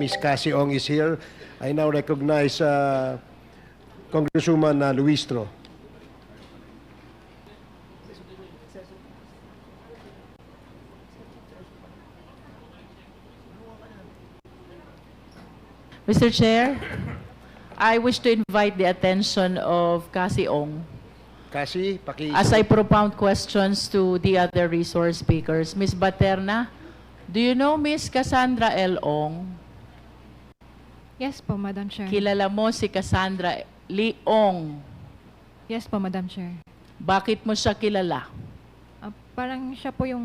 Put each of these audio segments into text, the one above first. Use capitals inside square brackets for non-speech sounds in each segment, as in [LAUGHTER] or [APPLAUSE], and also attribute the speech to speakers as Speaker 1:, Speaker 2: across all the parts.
Speaker 1: Miss Cassie Ong is here. I now recognize uh, Congresswoman uh, Luistro.
Speaker 2: Mr. Chair, I wish to invite the attention of Cassie Ong
Speaker 1: Cassie, paki
Speaker 2: as I propound questions to the other resource speakers. Ms. Baterna, do you know Ms. Cassandra L. Ong?
Speaker 3: Yes po, Madam Chair.
Speaker 2: Kilala mo si Cassandra Lee Ong.
Speaker 3: Yes po, Madam Chair.
Speaker 2: Bakit mo siya kilala?
Speaker 3: Ah, parang siya po yung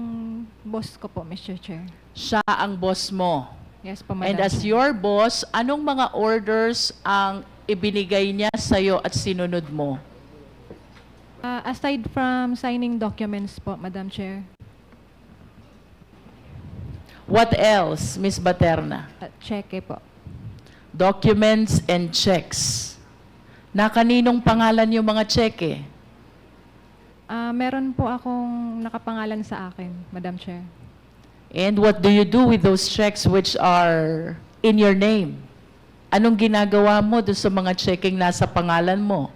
Speaker 3: boss ko po, Mr. Chair.
Speaker 2: Siya ang boss mo.
Speaker 3: Yes po, Madam
Speaker 2: And as
Speaker 3: Chair.
Speaker 2: your boss, anong mga orders ang ibinigay niya sa'yo at sinunod mo?
Speaker 3: Ah, aside from signing documents po, Madam Chair,
Speaker 2: What else, Ms. Baterna?
Speaker 3: at cheque po.
Speaker 2: Documents and checks. Na kaninong pangalan yung mga cheque?
Speaker 3: Ah, meron po akong nakapangalan sa akin, Madam Chair.
Speaker 2: And what do you do with those checks which are in your name? Anong ginagawa mo doon sa mga checking nasa pangalan mo?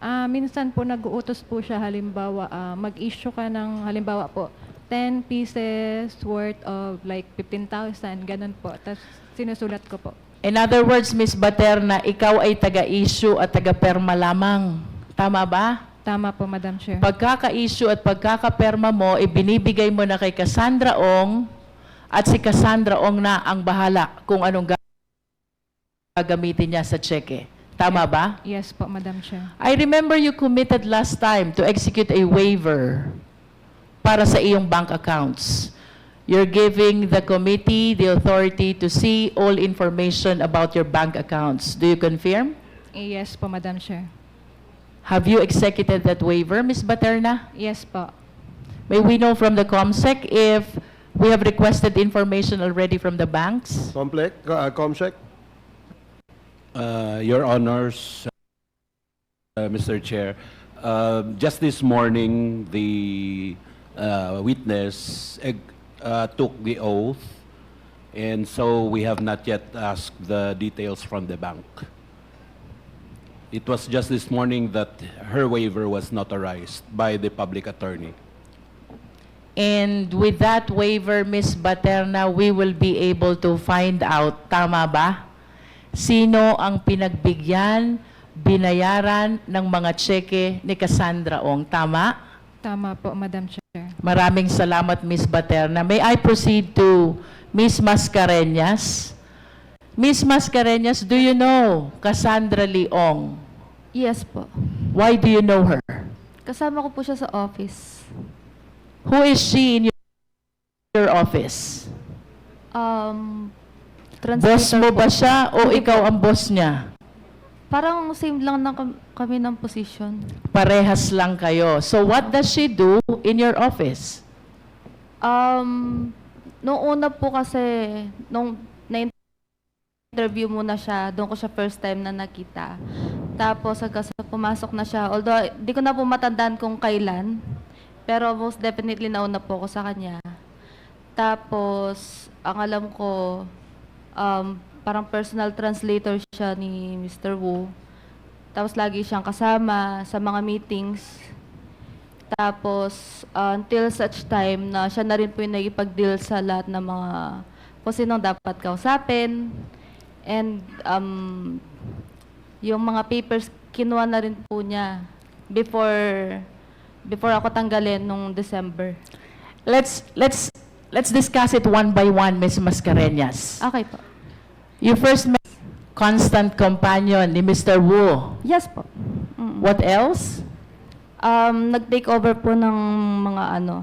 Speaker 3: Ah, minsan po nag-uutos po siya halimbawa ah, mag-issue ka ng halimbawa po 10 pieces worth of like 15,000 ganun po. Tapos sinusulat ko po.
Speaker 2: In other words, Ms. Baterna, ikaw ay taga-issue at taga-perma lamang. Tama ba?
Speaker 3: Tama po, Madam Chair.
Speaker 2: Pagkaka-issue at pagkaka-perma mo, ibinibigay mo na kay Cassandra Ong at si Cassandra Ong na ang bahala kung anong ga- gagamitin niya sa cheque. Tama ba?
Speaker 3: Yes po, Madam Chair.
Speaker 2: I remember you committed last time to execute a waiver para sa iyong bank accounts. You're giving the committee the authority to see all information about your bank accounts. Do you confirm?
Speaker 3: Yes po, Madam Chair.
Speaker 2: Have you executed that waiver, Ms. Baterna?
Speaker 3: Yes po.
Speaker 2: May we know from the COMSEC if we have requested information already from the banks?
Speaker 1: Complex, uh, Comsec.
Speaker 4: Uh, Your Honors, uh, Mr. Chair, uh, just this morning, the uh, witness eg- uh, took the oath, and so we have not yet asked the details from the bank. It was just this morning that her waiver was notarized by the public attorney.
Speaker 2: And with that waiver, Ms. Baterna, we will be able to find out, tama ba? Sino ang pinagbigyan, binayaran ng mga cheque ni Cassandra Ong, tama?
Speaker 3: Tama po, Madam Chair.
Speaker 2: Maraming salamat, Ms. Baterna. May I proceed to Ms. Mascareñas? Ms. Mascareñas, do you know Cassandra Leong?
Speaker 5: Yes po.
Speaker 2: Why do you know her?
Speaker 5: Kasama ko po siya sa office.
Speaker 2: Who is she in your, office?
Speaker 5: Um,
Speaker 2: Boss
Speaker 5: translator
Speaker 2: mo
Speaker 5: po.
Speaker 2: ba siya o ikaw
Speaker 5: po.
Speaker 2: ang boss niya?
Speaker 5: Parang same lang ng kam- kami ng position.
Speaker 2: Parehas lang kayo. So what does she do in your office?
Speaker 5: Um, nung una po kasi, nung na-interview muna siya, doon ko siya first time na nakita. Tapos hanggang sa pumasok na siya, although di ko na po matandaan kung kailan, pero most definitely nauna po ako sa kanya. Tapos, ang alam ko, um, parang personal translator siya ni Mr. Wu. Tapos lagi siyang kasama sa mga meetings. Tapos, uh, until such time na siya na rin po yung nagipag-deal sa lahat ng mga kung sinong dapat kausapin. And um, yung mga papers, kinuha na rin po niya before before ako tanggalin nung December.
Speaker 2: Let's let's let's discuss it one by one, Ms. Mascareñas.
Speaker 5: Okay po.
Speaker 2: You first met constant companion ni Mr. Wu.
Speaker 5: Yes po. Mm.
Speaker 2: What else?
Speaker 5: Um, nag-take over po ng mga ano,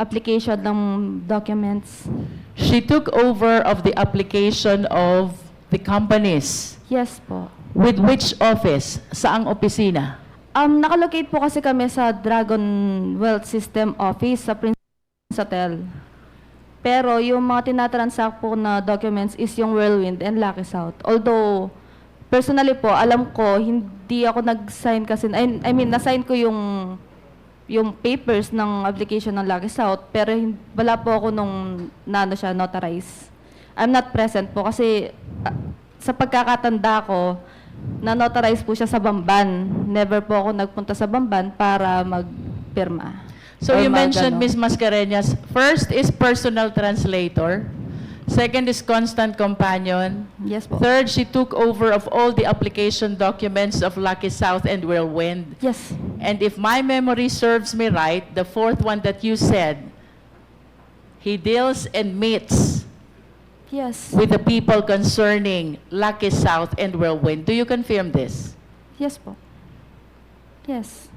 Speaker 5: application ng documents.
Speaker 2: She took over of the application of the companies.
Speaker 5: Yes po.
Speaker 2: With which office? Saang opisina?
Speaker 5: Um, nakalocate po kasi kami sa Dragon Wealth System Office sa Prince Hotel. Pero yung mga tinatransact po na documents is yung Whirlwind and Lucky South. Although, personally po, alam ko, hindi ako nag-sign kasi, I, I mean, na-sign ko yung yung papers ng application ng Lucky South, pero wala po ako nung nano siya, notarize. I'm not present po kasi ah, sa pagkakatanda ko, na-notarize po siya sa Bamban. Never po ako nagpunta sa Bamban para magpirma.
Speaker 2: So
Speaker 5: Or
Speaker 2: you mentioned,
Speaker 5: ano.
Speaker 2: Ms. Mascareñas, first is personal translator. Second is constant companion.
Speaker 5: Yes po.
Speaker 2: Third, she took over of all the application documents of Lucky South and Whirlwind.
Speaker 5: Yes.
Speaker 2: And if my memory serves me right, the fourth one that you said, he deals and meets
Speaker 5: Yes.
Speaker 2: with the people concerning Lucky South and Whirlwind. Do you confirm this?
Speaker 5: Yes po. Yes.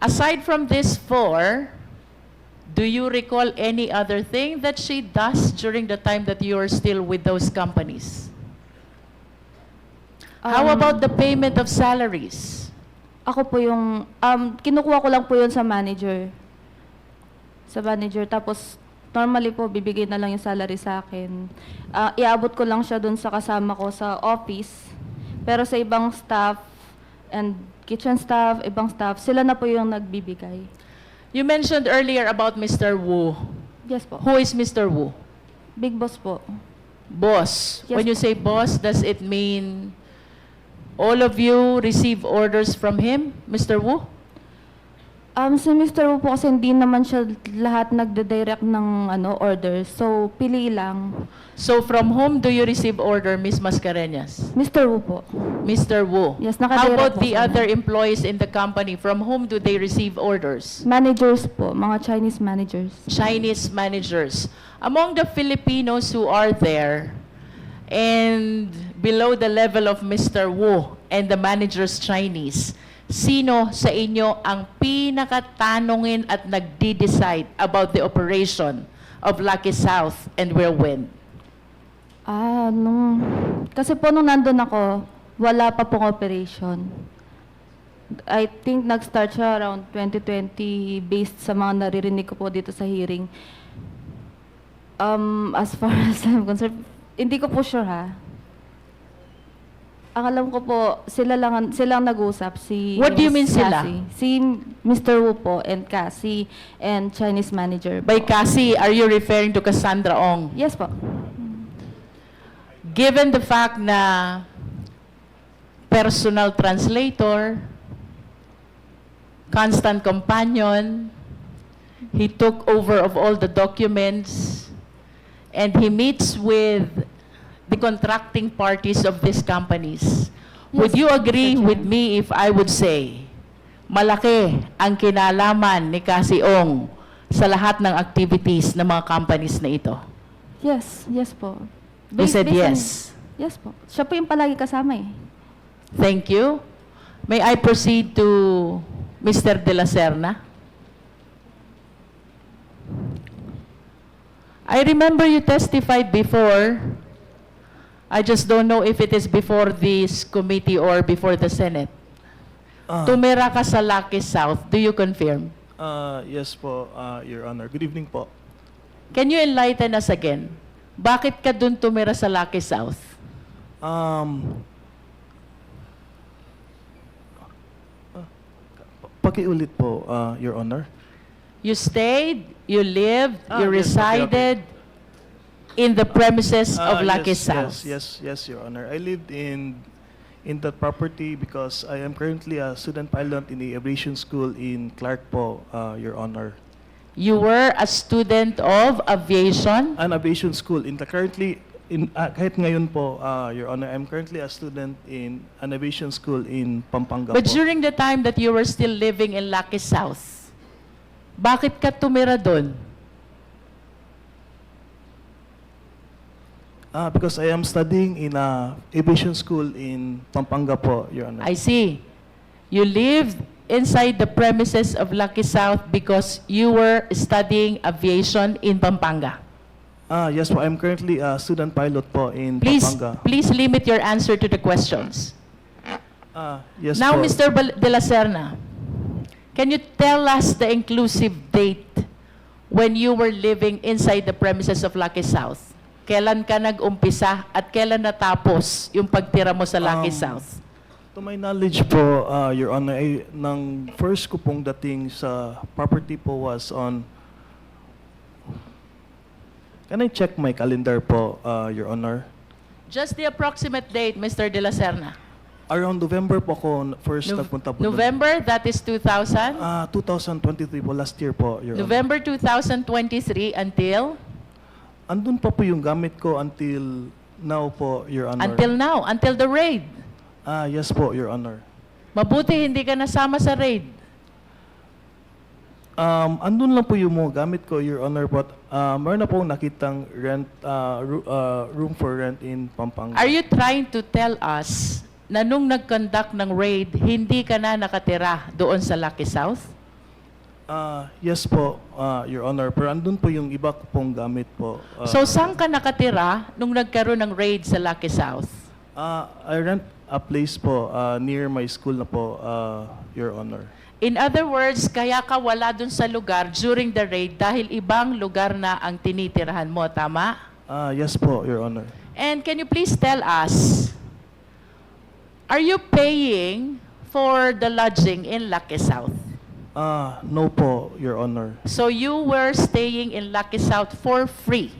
Speaker 2: Aside from these four, do you recall any other thing that she does during the time that you are still with those companies? How
Speaker 5: Um,
Speaker 2: about the payment of salaries?
Speaker 5: Ako po yung, um, kinukuha ko lang po yun sa manager. Sa manager. Tapos, normally po, bibigay na lang yung salary sa akin. Ah, iabot ko lang siya dun sa kasama ko sa office. Pero sa ibang staff and kitchen staff, ibang staff, sila na po yung nagbibigay.
Speaker 2: You mentioned earlier about Mr. Wu.
Speaker 5: Yes po.
Speaker 2: Who is Mr. Wu?
Speaker 5: Big boss po.
Speaker 2: Boss.
Speaker 5: Yes,
Speaker 2: When you
Speaker 5: po.
Speaker 2: say boss, does it mean all of you receive orders from him, Mr. Wu?
Speaker 5: Um, si Mr. Wu po kasi hindi naman siya lahat nagde-direct ng ano, order. So, pili lang.
Speaker 2: So from whom do you receive order, Ms. Mascareñas?
Speaker 5: Mr. Wu po.
Speaker 2: Mr. Wu.
Speaker 5: Yes,
Speaker 2: How
Speaker 5: nakadirect
Speaker 2: about
Speaker 5: po
Speaker 2: the
Speaker 5: kami.
Speaker 2: other employees in the company? From whom do they receive orders?
Speaker 5: Managers po, mga Chinese managers.
Speaker 2: Chinese managers. Among the Filipinos who are there and below the level of Mr. Wu and the managers Chinese, sino sa inyo ang pinakatanungin at nagdi-decide about the operation of Lucky South and Whirlwind?
Speaker 5: Ah, nung... Kasi po nung nandun ako, wala pa pong operation. I think nag-start siya around 2020 based sa mga naririnig ko po dito sa hearing. Um, as far [LAUGHS] as I'm concerned, hindi ko po sure ha. Ang alam ko po, sila lang ang- silang nag-usap si
Speaker 2: What do you mean
Speaker 5: Miss
Speaker 2: sila?
Speaker 5: Cassie. Si Mr. Wu po and Cassie and Chinese manager.
Speaker 2: By
Speaker 5: po.
Speaker 2: Cassie, are you referring to Cassandra Ong?
Speaker 5: Yes po.
Speaker 2: Given the fact na personal translator, constant companion, he took over of all the documents, and he meets with the contracting parties of these companies. Would you agree with me if I would say, malaki ang kinalaman ni Cassie Ong sa lahat ng activities ng mga companies na ito?
Speaker 5: Yes, yes po.
Speaker 2: You
Speaker 5: Based-
Speaker 2: said
Speaker 5: based on-
Speaker 2: yes.
Speaker 5: Yes po. Siya po yung palagi kasama eh.
Speaker 2: Thank you. May I proceed to Mr. De La Serna? I remember you testified before. I just don't know if it is before this committee or before the Senate.
Speaker 6: Ah,
Speaker 2: Tumira ka sa Lucky South. Do you confirm?
Speaker 6: ah, yes po, ah, Your Honor. Good evening po.
Speaker 2: Can you enlighten us again? Bakit ka dun tumira sa Lucky South?
Speaker 6: Um, ah, pa- pakiulit po, ah, Your Honor.
Speaker 2: You stayed, you lived,
Speaker 6: Ah,
Speaker 2: you
Speaker 6: yes, okay, okay.
Speaker 2: resided in the premises
Speaker 6: Ah,
Speaker 2: of Lucky
Speaker 6: yes,
Speaker 2: South.
Speaker 6: Yes, yes, yes, Your Honor. I lived in in that property because I am currently a student pilot in the aviation school in Clark po, ah, Your Honor.
Speaker 2: You were a student of aviation.
Speaker 6: An aviation school in the currently in ah, kahit ngayon po, ah, Your Honor, I'm currently a student in an aviation school in Pampanga
Speaker 2: But
Speaker 6: po.
Speaker 2: during the time that you were still living in Lucky South, bakit ka tumira doon?
Speaker 6: Ah, because I am studying in a aviation school in Pampanga po, Your Honor.
Speaker 2: I see. You lived inside the premises of Lucky South because you were studying aviation in Pampanga.
Speaker 6: Ah, yes po. I'm currently a student pilot po in
Speaker 2: Please,
Speaker 6: Pampanga.
Speaker 2: please limit your answer to the questions.
Speaker 6: Ah, yes
Speaker 2: Now,
Speaker 6: po.
Speaker 2: Mr. Bal- De La Serna, can you tell us the inclusive date when you were living inside the premises of Lucky South? Kailan ka nag-umpisa at kailan natapos yung pagtira mo sa Lucky
Speaker 6: Um,
Speaker 2: South?
Speaker 6: To my knowledge po, ah, Your Honor, ay, nang first ko pong dating sa property po was on Can I check my calendar po, uh, Your Honor?
Speaker 2: Just the approximate date, Mr. De La Serna.
Speaker 6: Around November po ako first
Speaker 2: Nov-
Speaker 6: nagpunta po. doon.
Speaker 2: November, that is 2000?
Speaker 6: Ah, 2023 po, last year po, Your Honor.
Speaker 2: November 2023 until?
Speaker 6: Andun pa po yung gamit ko until now po, Your Honor.
Speaker 2: Until now, until the raid.
Speaker 6: Ah, yes po, Your Honor.
Speaker 2: Mabuti hindi ka nasama sa raid.
Speaker 6: Um, andun lang po yung mga gamit ko, Your Honor, but uh, meron na pong nakitang rent, uh, ru- uh, room for rent in Pampanga.
Speaker 2: Are you trying to tell us na nung nag-conduct ng raid, hindi ka na nakatira doon sa Lucky South?
Speaker 6: Ah, yes po, uh, Your Honor, pero andun po yung iba ko pong gamit po. Uh,
Speaker 2: So, saan ka nakatira nung nagkaroon ng raid sa Lucky South?
Speaker 6: ah, I rent a place po uh, near my school na po, uh, Your Honor.
Speaker 2: In other words, kaya ka wala dun sa lugar during the raid dahil ibang lugar na ang tinitirahan mo, tama?
Speaker 6: Ah, yes po, Your Honor.
Speaker 2: And can you please tell us, are you paying for the lodging in Lucky South?
Speaker 6: Ah, no po, Your Honor.
Speaker 2: So you were staying in Lucky South for free,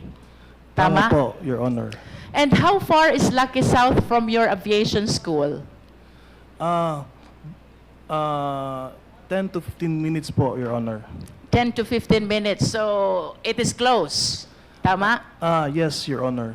Speaker 2: tama?
Speaker 6: po, Your Honor.
Speaker 2: And how far is Lucky South from your aviation school?
Speaker 6: Ah, ah, 10 to 15 minutes po, Your Honor.
Speaker 2: 10 to 15 minutes, so it is close, tama?
Speaker 6: Ah, yes, Your Honor.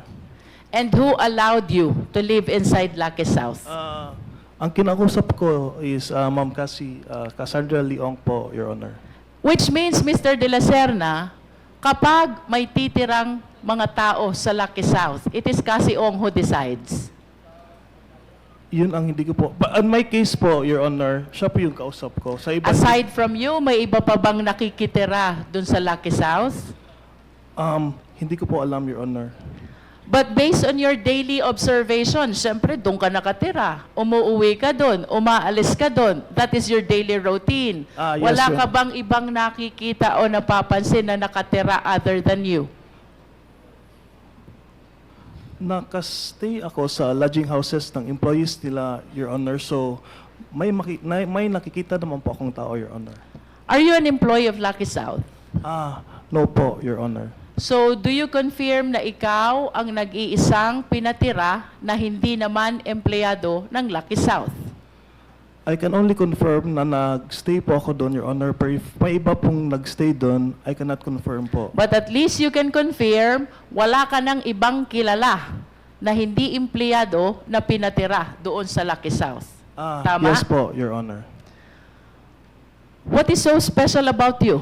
Speaker 2: And who allowed you to live inside Lucky South?
Speaker 6: Ah, ang kinakusap ko is ah, Ma'am Cassie, ah, Cassandra Leong po, Your Honor.
Speaker 2: Which means, Mr. De La Serna, kapag may titirang mga tao sa Lucky South, it is Kasi Ong who decides.
Speaker 6: Yun ang hindi ko po. But in my case po, Your Honor, siya po yung kausap ko. Sa iba,
Speaker 2: Aside from you, may iba pa bang nakikitira dun sa Lucky South?
Speaker 6: um, hindi ko po alam, Your Honor.
Speaker 2: But based on your daily observation, syempre doon ka nakatira. Umuuwi ka doon, umaalis ka doon. That is your daily routine.
Speaker 6: Ah, yes,
Speaker 2: Wala
Speaker 6: Your-
Speaker 2: ka bang ibang nakikita o napapansin na nakatira other than you?
Speaker 6: Nakastay ako sa lodging houses ng employees nila, Your Honor. So, may, maki- na, may nakikita naman po akong tao, Your Honor.
Speaker 2: Are you an employee of Lucky South?
Speaker 6: Ah, no po, Your Honor.
Speaker 2: So, do you confirm na ikaw ang nag-iisang pinatira na hindi naman empleyado ng Lucky South?
Speaker 6: I can only confirm na nag-stay po ako doon, Your Honor. Pero if may iba pong nag-stay doon, I cannot confirm po.
Speaker 2: But at least you can confirm wala ka ng ibang kilala na hindi empleyado na pinatira doon sa Lucky South.
Speaker 6: Ah,
Speaker 2: Tama?
Speaker 6: yes po, Your Honor.
Speaker 2: What is so special about you?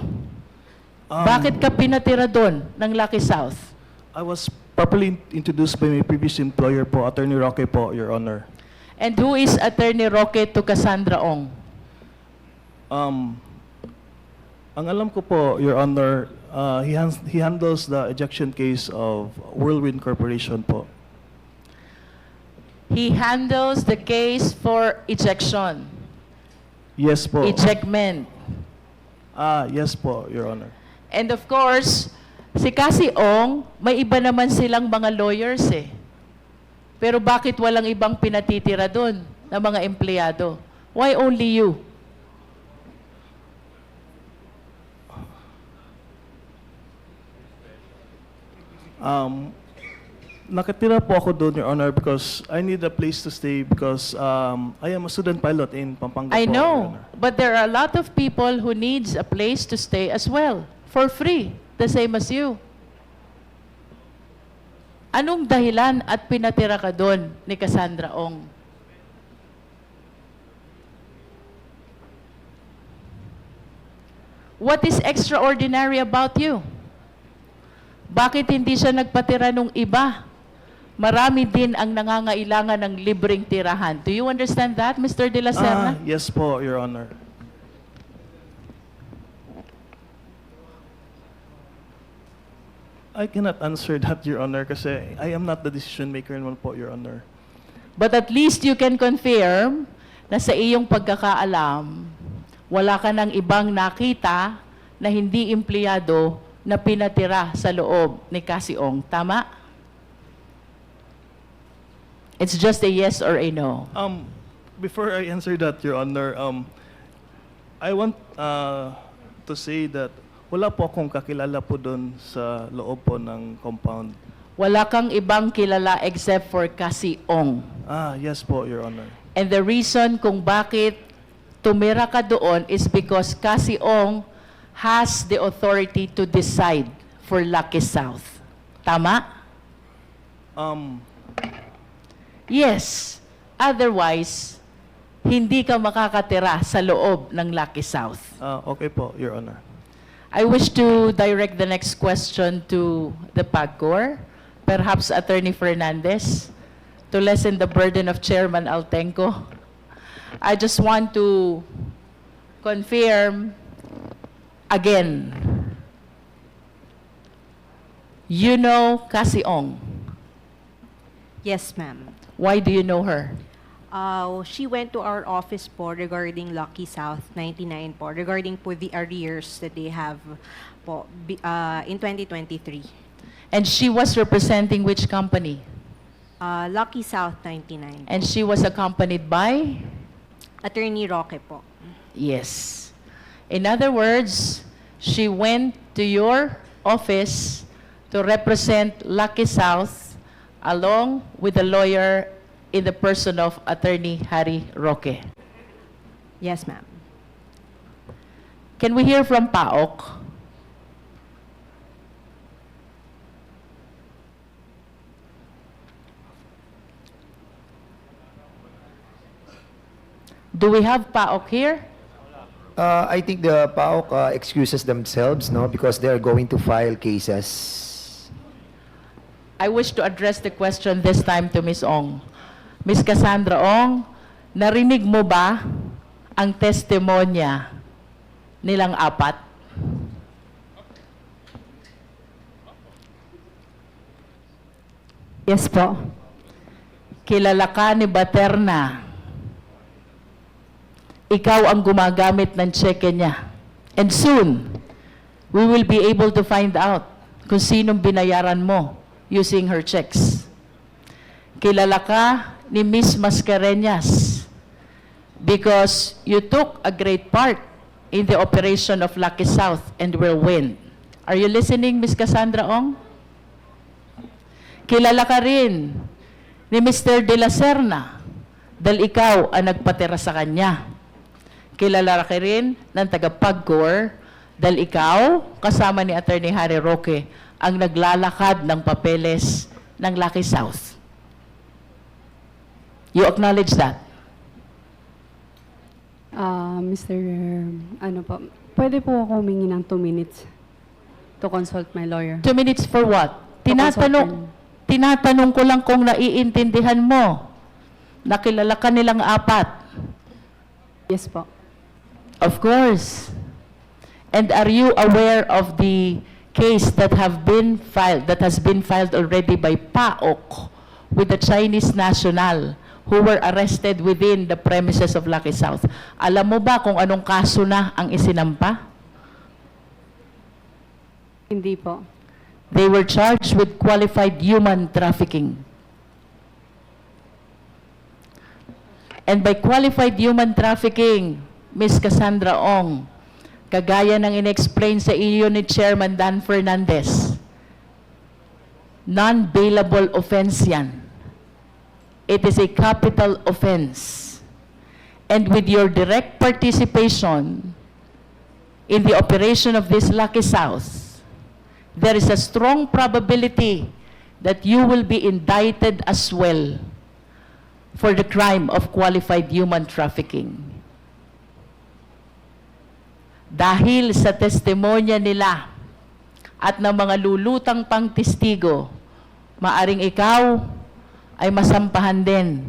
Speaker 6: Um,
Speaker 2: Bakit ka pinatira doon ng Lucky South?
Speaker 6: I was properly introduced by my previous employer po, Attorney Roque po, Your Honor.
Speaker 2: And who is Attorney Roque to Cassandra Ong?
Speaker 6: Um, ang alam ko po, Your Honor, uh, he, hans- he handles the ejection case of Whirlwind Corporation po.
Speaker 2: He handles the case for ejection,
Speaker 6: Yes po.
Speaker 2: ejectment.
Speaker 6: Ah, yes po, Your Honor.
Speaker 2: And of course, si Kasi Ong, may iba naman silang mga lawyers eh. Pero bakit walang ibang pinatitira doon na mga empleyado? Why only you?
Speaker 6: Um, nakatira po ako doon, Your Honor, because I need a place to stay because um, I am a student pilot in Pampanga
Speaker 2: I
Speaker 6: po,
Speaker 2: know, but there are a lot of people who needs a place to stay as well, for free, the same as you. Anong dahilan at pinatira ka doon ni Cassandra Ong? What is extraordinary about you? Bakit hindi siya nagpatira nung iba? Marami din ang nangangailangan ng libreng tirahan. Do you understand that, Mr. De La
Speaker 6: Ah,
Speaker 2: Serna?
Speaker 6: yes po, Your Honor. I cannot answer [LAUGHS] that, Your Honor, kasi I am not the decision maker naman po, Your Honor.
Speaker 2: But at least you can confirm na sa iyong pagkakaalam, wala ka ng ibang nakita na hindi empleyado na pinatira sa loob ni Kasiong. Tama? It's just a yes or a no.
Speaker 6: Um, before I answer that, Your Honor, um, I want uh, to say that Wala po akong kakilala po doon sa loob po ng compound.
Speaker 2: Wala kang ibang kilala except for Kasi Ong.
Speaker 6: Ah, yes po, Your Honor.
Speaker 2: And the reason kung bakit tumira ka doon is because Kasi Ong has the authority to decide for Lucky South. Tama?
Speaker 6: Um,
Speaker 2: Yes. Otherwise, hindi ka makakatira sa loob ng Lucky South.
Speaker 6: ah, okay po, Your Honor.
Speaker 2: I wish to direct the next question to the PAGCOR, perhaps Attorney Fernandez, to lessen the burden of Chairman Altenco. I just want to confirm again. You know Kasi Ong.
Speaker 7: Yes, ma'am.
Speaker 2: Why do you know her?
Speaker 7: Uh, she went to our office po regarding Lucky South 99 po, regarding po the arrears that they have po bi- uh, in 2023.
Speaker 2: And she was representing which company?
Speaker 7: Uh, Lucky South 99.
Speaker 2: And she was accompanied by?
Speaker 7: Attorney Roque po.
Speaker 2: Yes. In other words, she went to your office to represent Lucky South along with the lawyer in the person of Attorney Harry Roque.
Speaker 7: Yes, ma'am.
Speaker 2: Can we hear from PAOK? Do we have PAOK here?
Speaker 8: Uh, I think the PAOK uh, excuses themselves, no, because they are going to file cases.
Speaker 2: I wish to address the question this time to Ms. Ong. Ms. Cassandra Ong, narinig mo ba ang testimonya nilang apat?
Speaker 5: Yes po.
Speaker 2: Kilala ka ni Baterna. Ikaw ang gumagamit ng cheque niya. And soon, we will be able to find out kung sinong binayaran mo using her checks. Kilala ka ni Miss Mascareñas because you took a great part in the operation of Lucky South and Whirlwind. Are you listening, Miss Cassandra Ong? Kilala ka rin ni Mr. De La Serna dahil ikaw ang nagpatira sa kanya. Kilala ka rin ng taga-PAGCOR dahil ikaw, kasama ni Attorney Harry Roque, ang naglalakad ng papeles ng Lucky South. You acknowledge that?
Speaker 9: Ah, Mr. Ano po, pwede po ako humingi ng two minutes to consult my lawyer.
Speaker 2: Two minutes for what? Tinatanong, tinatanong ko lang kung naiintindihan mo. Nakilala ka nilang apat.
Speaker 9: Yes po.
Speaker 2: Of course. And are you aware of the case that have been filed, that has been filed already by PAOK with the Chinese national who were arrested within the premises of Lucky South? Alam mo ba kung anong kaso na ang isinampa?
Speaker 9: Hindi po.
Speaker 2: They were charged with qualified human trafficking. And by qualified human trafficking, Ms. Cassandra Ong, kagaya ng inexplain sa iyo ni Chairman Dan Fernandez, non-bailable offense yan. It is a capital offense. And with your direct participation in the operation of this Lucky South, there is a strong probability that you will be indicted as well for the crime of qualified human trafficking. Dahil sa testimonya nila at ng mga lulutang pang testigo, maaring ikaw ay masampahan din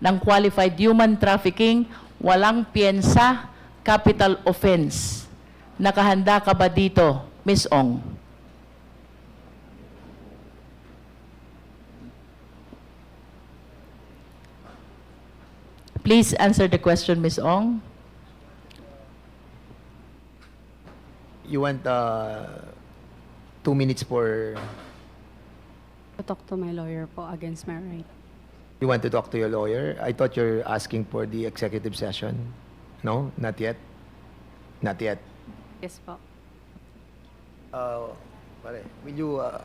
Speaker 2: ng qualified human trafficking, walang piensa, capital offense. Nakahanda ka ba dito, Miss Ong? Please answer the question, Ms. Ong.
Speaker 8: You want uh, two minutes for,
Speaker 9: To talk to my lawyer po against my right.
Speaker 8: you want to talk to your lawyer? I thought you're asking for the executive session. No, not yet? Not yet.
Speaker 9: Yes po.
Speaker 8: Uh, pare, will you uh,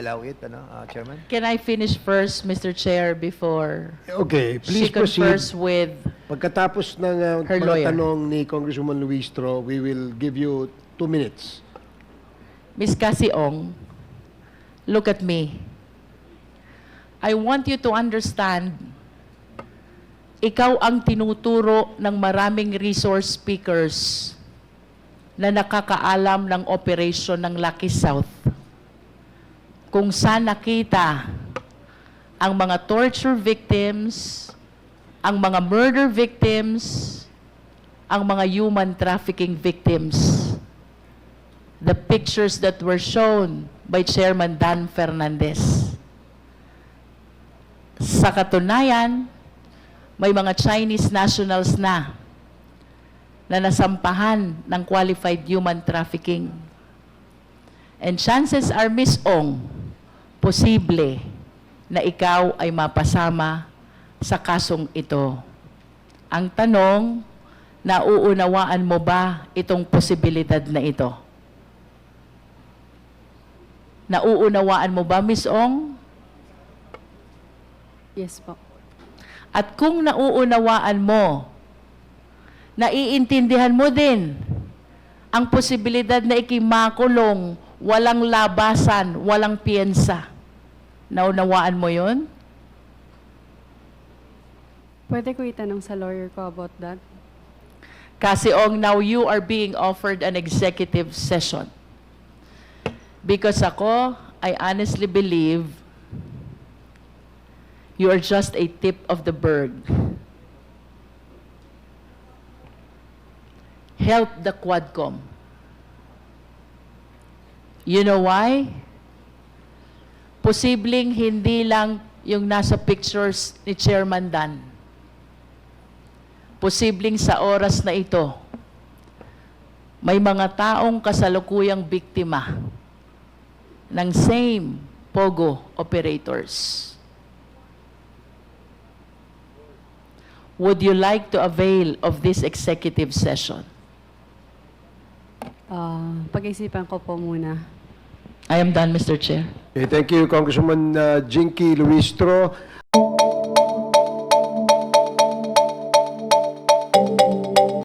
Speaker 8: allow it, ano, uh, Chairman?
Speaker 2: Can I finish first, Mr. Chair, before
Speaker 1: Okay,
Speaker 2: she
Speaker 1: please proceed.
Speaker 2: confers with
Speaker 1: Pagkatapos ng uh,
Speaker 2: Her
Speaker 1: mga
Speaker 2: lawyer.
Speaker 1: tanong ni Congresswoman Luistro, we will give you two minutes.
Speaker 2: Miss Cassie Ong, look at me. I want you to understand, ikaw ang tinuturo ng maraming resource speakers na nakakaalam ng operation ng Lucky South. Kung saan nakita ang mga torture victims, ang mga murder victims, ang mga human trafficking victims the pictures that were shown by Chairman Dan Fernandez. Sa katunayan, may mga Chinese nationals na na nasampahan ng qualified human trafficking. And chances are, Miss Ong, posible na ikaw ay mapasama sa kasong ito. Ang tanong, nauunawaan mo ba itong posibilidad na ito? Nauunawaan mo ba, Miss Ong?
Speaker 9: Yes po.
Speaker 2: At kung nauunawaan mo, naiintindihan mo din ang posibilidad na ikimakulong, walang labasan, walang piyensa. Naunawaan mo yon?
Speaker 9: Pwede ko itanong sa lawyer ko about that?
Speaker 2: Kasi Ong, now you are being offered an executive session. Because ako, I honestly believe you are just a tip of the berg. Help the Quadcom. You know why? Posibleng hindi lang yung nasa pictures ni Chairman Dan posibleng sa oras na ito, may mga taong kasalukuyang biktima ng same POGO operators. Would you like to avail of this executive session?
Speaker 9: Ah, pag-isipan ko po muna.
Speaker 2: I am done, Mr. Chair.
Speaker 1: Okay, thank you, Congresswoman uh, Jinky Luistro.